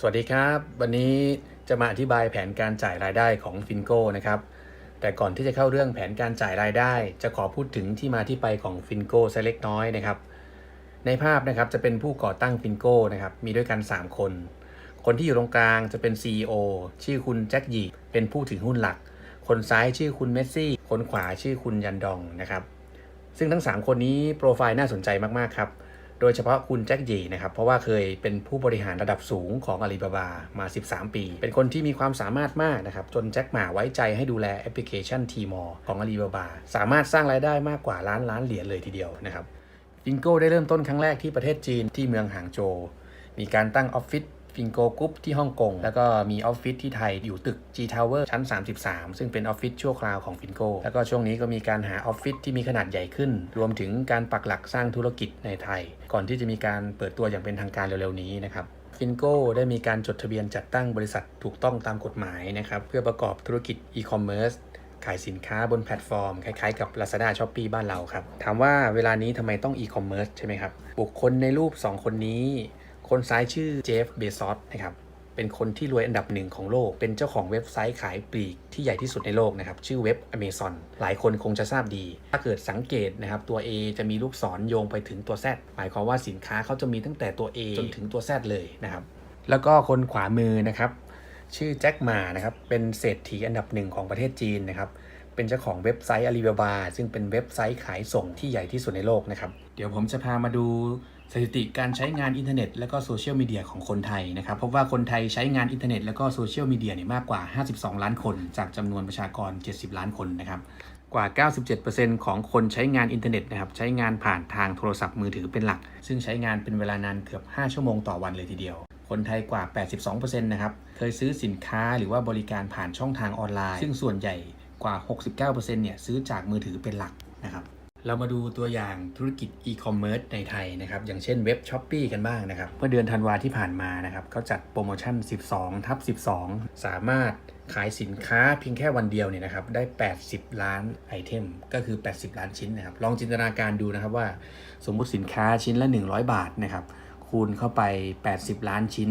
สวัสดีครับ วันนี้จะมาอธิบายแผนการจ่ายรายได้ของฟินโก้นะครับ แต่ก่อนที่จะเข้าเรื่องแผนการจ่ายรายได้ จะขอพูดถึงที่มาที่ไปของฟินโก้สักเล็กน้อยนะครับ ในภาพนะครับจะเป็นผู้ก่อตั้งฟินโก้นะครับ มีด้วยกัน 3 คน คนที่อยู่ตรงกลางจะเป็น CEO ชื่อคุณแจ็คหยีเป็นผู้ถือหุ้นหลัก คนซ้ายชื่อคุณเมสซี่ คนขวาชื่อคุณยันดองนะครับ ซึ่งทั้ง 3 คนนี้โปรไฟล์น่าสนใจมากๆครับ โดยเฉพาะคุณแจ็คยีนะครับ เพราะว่าเคยเป็นผู้บริหารระดับสูงของอาลีบาบามา 13 ปี เป็นคนที่มีความสามารถมากนะครับ จนแจ็คหมาไว้ใจให้ดูแลแอปพลิเคชันทีมอของอาลีบาบาสามารถสร้างรายได้มากกว่าล้านล้านเหรียญเลยทีเดียวนะครับฟิงโก้ได้เริ่มต้นครั้งแรกที่ประเทศจีนที่เมืองหางโจวมีการตั้งออฟฟิศ ฟิงโกกรุ๊ปที่ฮ่องกง แล้วก็มีออฟฟิศที่ไทยอยู่ตึก G Tower ชั้น 33 ซึ่งเป็นออฟฟิศชั่วคราวของฟินโกแล้วก็ช่วงนี้ก็มีการหาออฟฟิศที่มีขนาดใหญ่ขึ้น รวมถึงการปักหลักสร้างธุรกิจในไทย ก่อนที่จะมีการเปิดตัวอย่างเป็นทางการเร็วๆนี้นะครับฟินโกได้มีการจดทะเบียนจัดตั้งบริษัทถูกต้องตามกฎหมายนะครับ เพื่อประกอบธุรกิจอีคอมเมิร์ซขายสินค้าบนแพลตฟอร์ม คล้ายๆกับ Lazada s h o p e e บ้านเราครับ ถามว่าเวลานี้ทำไมต้องอีคอมเมิร์ซใช่ไหมครับ บุคคลในรูป 2 คนนี้ คนซ้ายชื่อเจฟเบซอสนะครับเป็นคนที่รวยอันดับหนึ่งของโลก เป็นเจ้าของเว็บไซต์ขายปลีกที่ใหญ่ที่สุดในโลกนะครับ ชื่อเว็บ Amazon หลายคนคงจะทราบดี ถ้าเกิดสังเกตนะครับ ตัว A จะมีลูกศรโยงไปถึงตัว Z หมายความว่าสินค้าเขาจะมีตั้งแต่ตัว A จนถึงตัว Z เลยนะครับ แล้วก็คนขวามือนะครับ ชื่อแจ็คหมานะครับ เป็นเศรษฐีอันดับหนึ่งของประเทศจีนนะครับ เป็นเจ้าของเว็บไซต์ Alibaba ซึ่งเป็นเว็บไซต์ขายส่งที่ใหญ่ที่สุดในโลกนะครับ เดี๋ยวผมจะพามาดู สถิติการใช้งานอินเทอร์เน็ตและก็โซเชียลมีเดียของคนไทยนะครับพบว่าคนไทยใช้งานอินเทอร์เน็ตและก็โซเชียลมีเดียเนี่ยมากกว่า 52 ล้านคน จากจำนวนประชากร 70 ล้านคนนะครับกว่า 97%ของคนใช้งานอินเทอร์เน็ตนะครับใช้งานผ่านทางโทรศัพท์มือถือเป็นหลัก ซึ่งใช้งานเป็นเวลานานเกือบ 5 ชั่วโมงต่อวันเลยทีเดียว คนไทยกว่า 82%นะครับเคยซื้อสินค้าหรือว่าบริการผ่านช่องทางออนไลน์ ซึ่งส่วนใหญ่กว่า 69%เนี่ยซื้อจากมือถือเป็นหลักนะครับ เรามาดูตัวอย่างธุรกิจอีคอมเมิร์ซในไทยนะครับ อย่างเช่นเว็บ s h อ p e e กันบ้างนะครับ เมื่อเดือนธันวาที่ผ่านมานะครับเขาจัดโปรโมชั่น 12 ทับ 12 สามารถขายสินค้าเพียงแค่วันเดียวเนี่ยนะครับ ได้ 80 ล้านไอเทม ก็คือ 80 ล้านชิ้นนะครับ ลองจินตนาการดูนะครับว่าสมมุติสินค้าชิ้นละ 100 บาทนะครับ คูณเข้าไป 80 ล้านชิ้น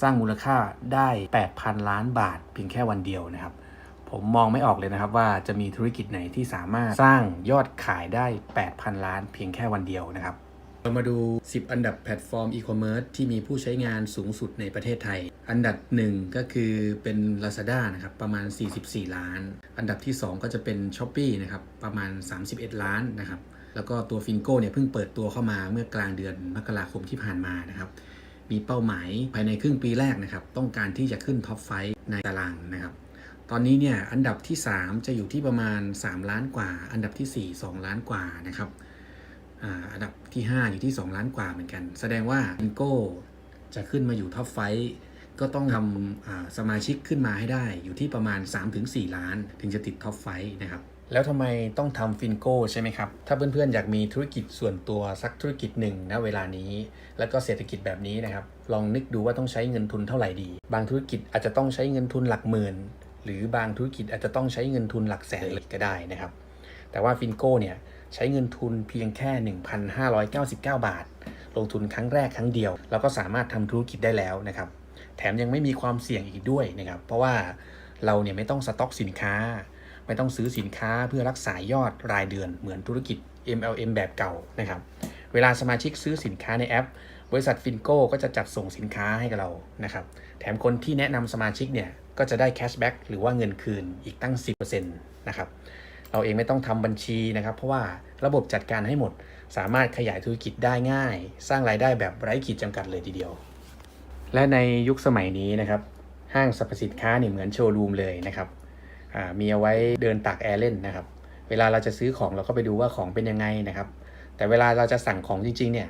สร้างมูลค่าได้ 8,000 ล้านบาท เพียงแค่วันเดียวนะครับ ผมมองไม่ออกเลยนะครับว่าจะมีธุรกิจไหนที่สามารถสร้างยอดขายได้ 8,000 ล้านเพียงแค่วันเดียวนะครับ เรามาดู 10 อันดับแพลตฟอร์มอีคอมเมิร์ซที่มีผู้ใช้งานสูงสุดในประเทศไทย อันดับ 1 ก็คือเป็น Lazada นะครับประมาณ 44 ล้าน อันดับที่ 2 ก็จะเป็น s h อ p e e นะครับประมาณ 31 ล้านนะครับแล้วก็ตัวฟินโก้เนี่ยเพิ่งเปิดตัวเข้ามาเมื่อกลางเดือนมกราคมที่ผ่านมานะครับมีเป้าหมายภายในครึ่งปีแรกนะครับต้องการที่จะขึ้นท็อปไฟในตารางนะครับ ตอนนี้เนี่ยอันดับที่ 3 จะอยู่ที่ประมาณ 3 ล้านกว่า อันดับที่ 4 2 ล้านกว่านะครับอันดับที่ 5 อยู่ที่ 2 ล้านกว่าเหมือนกัน แสดงว่าฟินโก้จะขึ้นมาอยู่ท็อปไฟก็ต้องทำสมาชิกขึ้นมาให้ได้อยู่ที่ประมาณ 3-4 ล้าน ถึงจะติดท็อปไฟนะครับแล้วทำไมต้องทำฟินโก้ใช่ไหมครับ ถ้าเพื่อนๆ อยากมีธุรกิจส่วนตัวสักธุรกิจหนึ่งณเวลานี้ แล้วก็เศรษฐกิจแบบนี้นะครับ ลองนึกดูว่าต้องใช้เงินทุนเท่าไหร่ดี บางธุรกิจอาจจะต้องใช้เงินทุนหลักหมื่น หรือบางธุรกิจอาจจะต้องใช้เงินทุนหลักแสนเลยก็ได้นะครับ แต่ว่าฟินโก้เนี่ยใช้เงินทุนเพียงแค่ 1,599 บาท ลงทุนครั้งแรกครั้งเดียว แล้วก็สามารถทำธุรกิจได้แล้วนะครับ แถมยังไม่มีความเสี่ยงอีกด้วยนะครับ เพราะว่าเราเนี่ยไม่ต้องสต็อกสินค้า ไม่ต้องซื้อสินค้าเพื่อรักษายอดรายเดือนเหมือนธุรกิจ MLM แบบเก่านะครับ เวลาสมาชิกซื้อสินค้าในแอป บริษัทฟินโก้ก็จะจัดส่งสินค้าให้กับเรานะครับ แถมคนที่แนะนำสมาชิกเนี่ย ก็จะได้แคชแบ็กหรือว่าเงินคืนอีกตั้ง 10%นะครับ เราเองไม่ต้องทำบัญชีนะครับ เพราะว่าระบบจัดการให้หมด สามารถขยายธุรกิจได้ง่าย สร้างรายได้แบบไร้ขีดจำกัดเลยทีเดียว และในยุคสมัยนี้นะครับ ห้างสรรพสินค้าเนี่ยเหมือนโชว์รูมเลยนะครับมีเอาไว้เดินตากแอร์เล่นนะครับ เวลาเราจะซื้อของเราก็ไปดูว่าของเป็นยังไงนะครับ แต่เวลาเราจะสั่งของจริงๆเนี่ย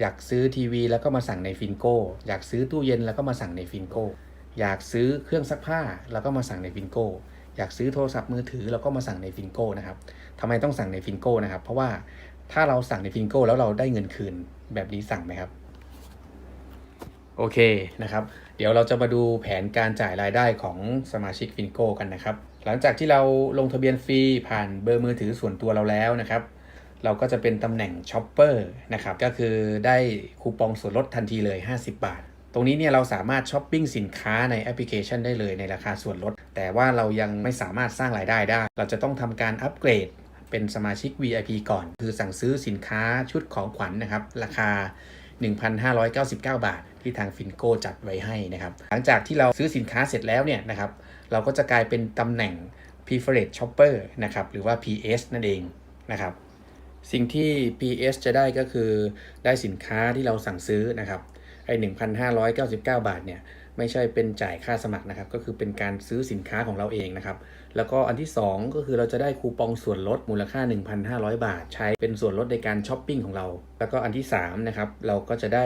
อยากซื้อทีวีแล้วก็มาสั่งในฟินโก้อยากซื้อตู้เย็นแล้วก็มาสั่งในฟินโก้ อยากซื้อเครื่องซักผ้าแล้วก็มาสั่งในฟินโก้อยากซื้อโทรศัพท์มือถือแล้วก็มาสั่งในฟินโก้นะครับทำไมต้องสั่งในฟินโก้นะครับ เพราะว่าถ้าเราสั่งในฟินโก้แล้วเราได้เงินคืนแบบนี้สั่งไหมครับ โอเคนะครับ เดี๋ยวเราจะมาดูแผนการจ่ายรายได้ของสมาชิกฟินโก้กันนะครับ หลังจากที่เราลงทะเบียนฟรีผ่านเบอร์มือถือส่วนตัวเราแล้วนะครับเราก็จะเป็นตำแหน่งช็อปเปอร์นะครับ ก็คือได้คูปองส่วนลดทันทีเลย 50 บาท ตรงนี้เนี่ยเราสามารถช้อปปิ้งสินค้าในแอปพลิเคชันได้เลยในราคาส่วนลด แต่ว่าเรายังไม่สามารถสร้างรายได้ได้ เราจะต้องทำการอัปเกรดเป็นสมาชิก VIP ก่อน คือสั่งซื้อสินค้าชุดของขวัญนนะครับ ราคา 1,599 บาท ที่ทางฟินโกจัดไว้ให้นะครับ หลังจากที่เราซื้อสินค้าเสร็จแล้วเนี่ยนะครับ เราก็จะกลายเป็นตำแหน่ง Preferred Shopper นะครับ หรือว่า PS นั่นเองนะครับสิ่งที่ PS จะได้ก็คือได้สินค้าที่เราสั่งซื้อนะครับ ไอ้1,599บาทเนี่ยไม่ใช่เป็นจ่ายค่าสมัครนะครับ ก็คือเป็นการซื้อสินค้าของเราเองนะครับ แล้วก็อันที่ 2 ก็คือเราจะได้คูปองส่วนลดมูลค่า 1,500 บาท ใช้เป็นส่วนลดในการช้อปปิ้งของเรา แล้วก็อันที่3นะครับเราก็จะได้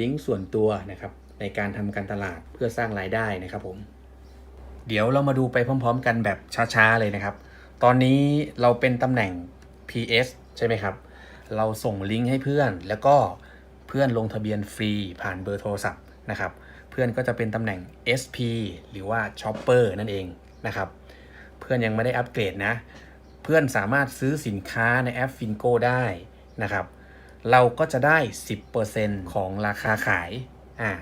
ลิงก์ส่วนตัวนะครับในการทำการตลาดเพื่อสร้างรายได้นะครับผม เดี๋ยวเรามาดูไปพร้อม ๆ กันแบบช้าๆเลยนะครับ ตอนนี้เราเป็นตำแหน่ง PS ใช่ไหมครับ เราส่งลิงก์ให้เพื่อนแล้วก็ พื่อนลงทะเบียนฟรีผ่านเบอร์โทรศัพท์นะครับ เพื่อนก็จะเป็นตำแหน่ง SP หรือว่า Shopper นั่นเองนะครับ เพื่อนยังไม่ได้อัปเกรดนะ เพื่อนสามารถซื้อสินค้าในแอป Finco ได้นะครับ เราก็จะได้ 10%ของราคาขายอ่า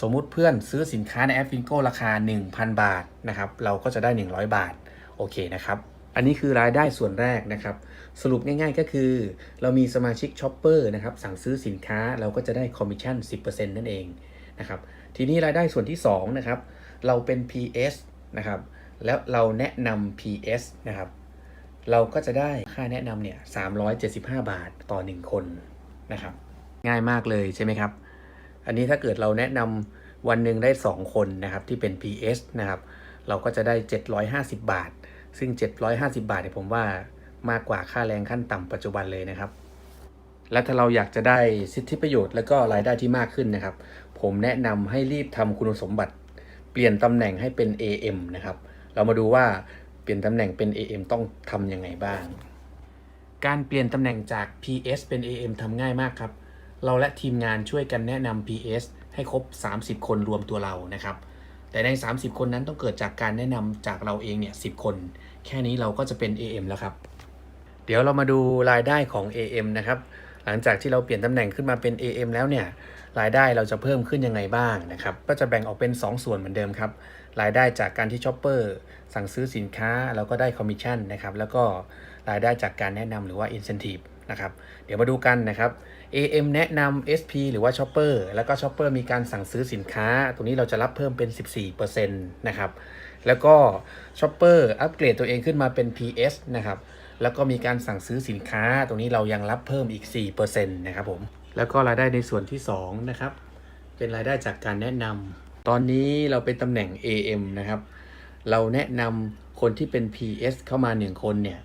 สมมุติเพื่อนซื้อสินค้าในแอป Finco ราคา 1,000 บาทนะครับ เราก็จะได้ 100 บาท โอเคนะครับ อันนี้คือรายได้ส่วนแรกนะครับ สรุปง่ายๆก็คือ เรามีสมาชิกช็อปเปอร์นะครับสั่งซื้อสินค้าเราก็จะได้คอมมิชชั่น 10%นั่นเองนะครับทีนี้รายได้ส่วนที่2นะครับเราเป็น PS นะครับแล้วเราแนะนำ PS นะครับเราก็จะได้ค่าแนะนำเนี่ย375 บาทต่อ 1 คนนะครับง่ายมากเลยใช่ไหมครับ อันนี้ถ้าเกิดเราแนะนำวันหนึ่งได้ 2 คนนะครับที่เป็น PS นะครับเราก็จะได้ 750 บาท ซึ่ง 750 บาทเนี่ยผมว่ามากกว่าค่าแรงขั้นต่ำปัจจุบันเลยนะครับ และถ้าเราอยากจะได้สิทธิประโยชน์และก็รายได้ที่มากขึ้นนะครับ ผมแนะนำให้รีบทำคุณสมบัติ เปลี่ยนตำแหน่งให้เป็น AM นะครับ เรามาดูว่าเปลี่ยนตำแหน่งเป็น AM ต้องทำยังไงบ้าง การเปลี่ยนตำแหน่งจาก PS เป็น AM ทำง่ายมากครับ เราและทีมงานช่วยกันแนะนำ PS ให้ครบ 30 คนรวมตัวเรานะครับ แต่ใน 30 คนนั้นต้องเกิดจากการแนะนำจากเราเองเนี่ย10คน แค่นี้เราก็จะเป็น AM แล้วครับ เดี๋ยวเรามาดูรายได้ของ AM นะครับ หลังจากที่เราเปลี่ยนตำแหน่งขึ้นมาเป็น AM แล้วเนี่ยรายได้เราจะเพิ่มขึ้นยังไงบ้างนะครับ ก็จะแบ่งออกเป็น 2 ส่วนเหมือนเดิมครับ รายได้จากการที่ช็อปเปอร์สั่งซื้อสินค้าเราก็ได้คอมมิชชั่นนะครับ แล้วก็รายได้จากการแนะนำหรือว่า Incentive นะครับ เดี๋ยวมาดูกันนะครับ AM แนะนำ SP หรือว่าช็อปเปอร์แล้วก็ช็อปเปอร์มีการสั่งซื้อสินค้า ตรงนี้เราจะรับเพิ่มเป็น 14%นะครับ แล้วก็ช็อปเปอร์อัปเกรดตัวเองขึ้นมาเป็น PS นะครับ แล้วก็มีการสั่งซื้อสินค้า ตรงนี้เรายังรับเพิ่มอีก 4%นะครับผม แล้วก็รายได้ในส่วนที่ 2 นะครับ เป็นรายได้จากการแนะนำ ตอนนี้เราเป็นตำแหน่ง AM นะครับ เราแนะนำคนที่เป็น PS เข้ามา 1 คนเนี่ย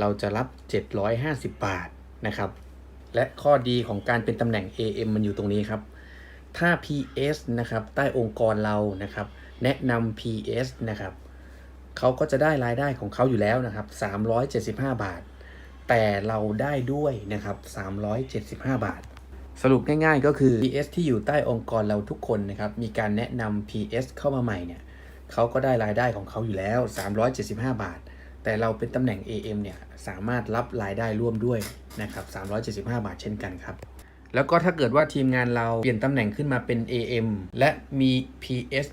เราจะรับ 750 บาทนะครับ และข้อดีของการเป็นตำแหน่ง AM มันอยู่ตรงนี้ครับ ถ้า PS นะครับ ใต้องค์กรเรานะครับ แนะนำ PS นะครับเขาก็จะได้รายได้ของเขาอยู่แล้วนะครับ 375 บาท แต่เราได้ด้วยนะครับ 375 บาท สรุปง่ายๆก็คือ PS ที่อยู่ใต้องค์กรเราทุกคนนะครับ มีการแนะนำ PS เข้ามาใหม่เนี่ยเขาก็ได้รายได้ของเขาอยู่แล้ว 375 บาท แต่เราเป็นตำแหน่ง AM เนี่ยสามารถรับรายได้ร่วมด้วยนะครับ375 บาทเช่นกันครับ แล้วก็ถ้าเกิดว่าทีมงานเราเปลี่ยนตำแหน่งขึ้นมาเป็น AM และมี PS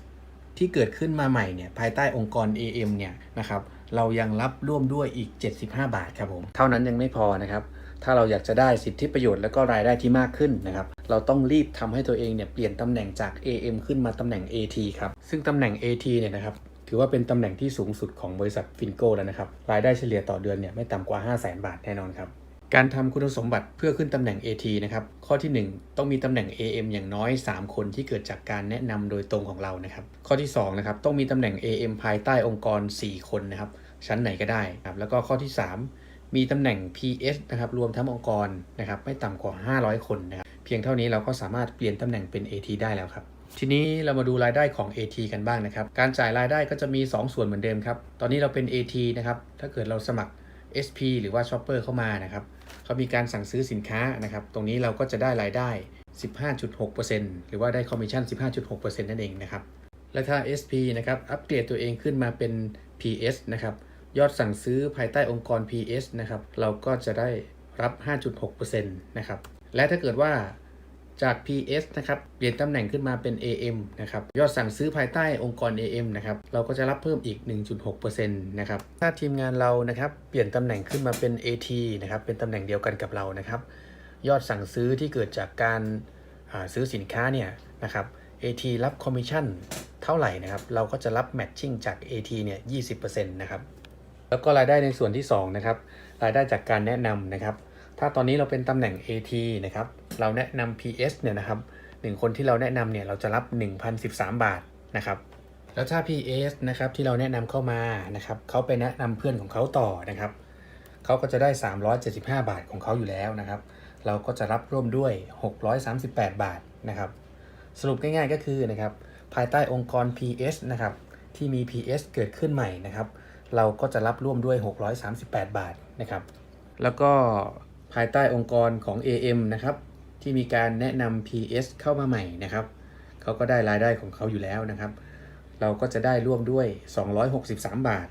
ที่เกิดขึ้นมาใหม่เนี่ยภายใต้องค์กร AM เนี่ยนะครับเรายังรับร่วมด้วยอีก 75 บาทครับผม เท่านั้นยังไม่พอนะครับ ถ้าเราอยากจะได้สิทธิประโยชน์และก็รายได้ที่มากขึ้นนะครับ เราต้องรีบทำให้ตัวเองเนี่ยเปลี่ยนตำแหน่งจาก AM ขึ้นมาตำแหน่ง AT ครับ ซึ่งตำแหน่ง AT เนี่ยนะครับ ถือว่าเป็นตำแหน่งที่สูงสุดของบริษัทฟินโก้แล้วนะครับ รายได้เฉลี่ยต่อเดือนเนี่ยไม่ต่ำกว่า 5 0 0 0 0 0 บาทแน่นอนครับ การทำคุณสมบัติเพื่อขึ้นตำแหน่ง AT นะครับ ข้อที่ 1 ต้องมีตำแหน่ง AM อย่างน้อย 3 คนที่เกิดจากการแนะนำโดยตรงของเรานะครับ ข้อที่2นะครับต้องมีตำแหน่ง AM ภายใต้องค์กร 4 คนนะครับ ชั้นไหนก็ได้ครับ แล้วก็ข้อที่ 3 มีตำแหน่ง PS นะครับรวมทั้งองค์กรนะครับไม่ต่ำกว่า 500 คนนะครับเพียงเท่านี้เราก็สามารถเปลี่ยนตำแหน่งเป็น AT ได้แล้วครับ ทีนี้เรามาดูรายได้ของ AT กันบ้างนะครับ การจ่ายรายได้ก็จะมี 2 ส่วนเหมือนเดิมครับ ตอนนี้เราเป็น AT นะครับ ถ้าเกิดเราสมัคร SP หรือว่า Shopper เข้ามานะครับเขามีการสั่งซื้อสินค้านะครับ ตรงนี้เราก็จะได้รายได้ 15.6%หรือว่าได้คอมมิชชั่น 15.6%นั่นเองนะครับ และถ้า SP นะครับ อัปเกรดตัวเองขึ้นมาเป็น PS นะครับ ยอดสั่งซื้อภายใต้องค์กร PS นะครับ เราก็จะได้รับ 5.6%นะครับ และถ้าเกิดว่า จาก PS นะครับ เปลี่ยนตำแหน่งขึ้นมาเป็น AM นะครับ ยอดสั่งซื้อภายใต้องค์กร AM นะครับ เราก็จะรับเพิ่มอีก 1.6%นะครับ ถ้าทีมงานเรานะครับ เปลี่ยนตำแหน่งขึ้นมาเป็น AT นะครับ เป็นตำแหน่งเดียวกันกับเรานะครับ ยอดสั่งซื้อที่เกิดจากการาซื้อสินค้าเนี่ยนะครับ AT รับคอมมิชชั่นเท่าไหร่นะครับ เราก็จะรับแมทชิ่งจาก AT เนี่ย 20%นะครับ แล้วก็รายได้ในส่วนที่2นะครับ รายได้จากการแนะนำนะครับ ถ้าตอนนี้เราเป็นตำแหน่ง AT นะครับ เราแนะนำ PS เนี่ยนะครับหนึ่งคนที่เราแนะนำเนี่ยเราจะรับ 1,013 บาทนะครับแล้วถ้า PS นะครับที่เราแนะนำเข้ามานะครับเขาไปแนะนำเพื่อนของเขาต่อนะครับเขาก็จะได้ 375 บาทของเขาอยู่แล้วนะครับ เราก็จะรับร่วมด้วย 638 บาทนะครับ สรุปง่ายๆก็คือนะครับภายใต้องค์กร PS นะครับที่มี PS เกิดขึ้นใหม่นะครับ เราก็จะรับร่วมด้วย 638 บาทนะครับ แล้วก็ภายใต้องค์กรของ AM นะครับ ที่มีการแนะนำ PS เข้ามาใหม่นะครับ เขาก็ได้รายได้ของเขาอยู่แล้วนะครับ เราก็จะได้ร่วมด้วย 263 บาท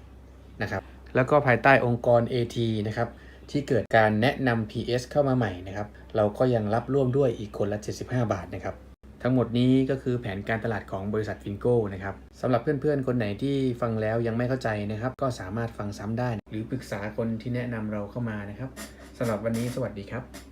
นะครับ แล้วก็ภายใต้องค์กร AT นะครับ ที่เกิดการแนะนำ PS เข้ามาใหม่นะครับ เราก็ยังรับร่วมด้วยอีกคนละ 75 บาทนะครับ ทั้งหมดนี้ก็คือแผนการตลาดของบริษัทฟินโก้นะครับสำหรับเพื่อนๆ คนไหนที่ฟังแล้วยังไม่เข้าใจนะครับ ก็สามารถฟังซ้ำได้ หรือปรึกษาคนที่แนะนำเราเข้ามานะครับสำหรับวันนี้สวัสดีครับ